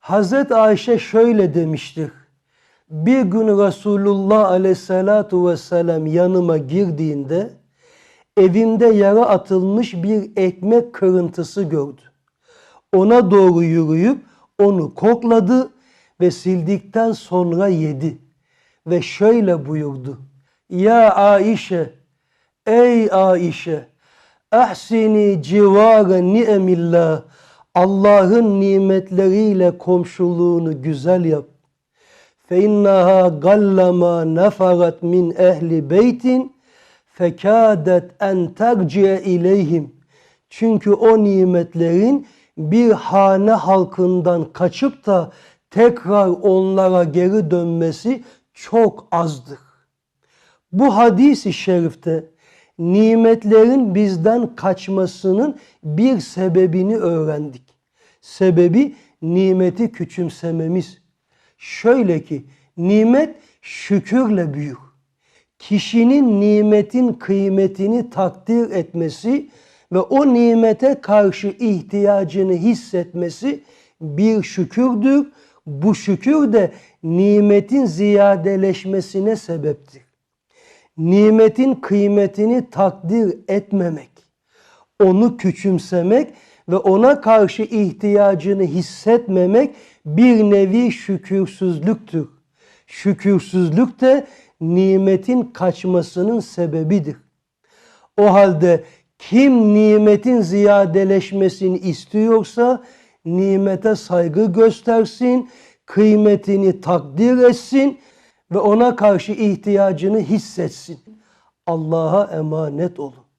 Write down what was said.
Hazret Ayşe şöyle demiştir. Bir gün Resulullah aleyhissalatu vesselam yanıma girdiğinde evimde yere atılmış bir ekmek kırıntısı gördü. Ona doğru yürüyüp onu kokladı ve sildikten sonra yedi. Ve şöyle buyurdu. Ya Aişe, ey Aişe, ahsini civare ni'emillah. Allah'ın nimetleriyle komşuluğunu güzel yap. فَاِنَّهَا قَلَّمَا نَفَرَتْ مِنْ اَهْلِ بَيْتٍ فَكَادَتْ اَنْ تَرْجِيَ اِلَيْهِمْ Çünkü o nimetlerin bir hane halkından kaçıp da tekrar onlara geri dönmesi çok azdır. Bu hadisi şerifte nimetlerin bizden kaçmasının bir sebebini öğrendik. Sebebi nimeti küçümsememiz. Şöyle ki nimet şükürle büyür. Kişinin nimetin kıymetini takdir etmesi ve o nimete karşı ihtiyacını hissetmesi bir şükürdür. Bu şükür de nimetin ziyadeleşmesine sebeptir nimetin kıymetini takdir etmemek, onu küçümsemek ve ona karşı ihtiyacını hissetmemek bir nevi şükürsüzlüktür. Şükürsüzlük de nimetin kaçmasının sebebidir. O halde kim nimetin ziyadeleşmesini istiyorsa nimete saygı göstersin, kıymetini takdir etsin ve ona karşı ihtiyacını hissetsin. Allah'a emanet olun.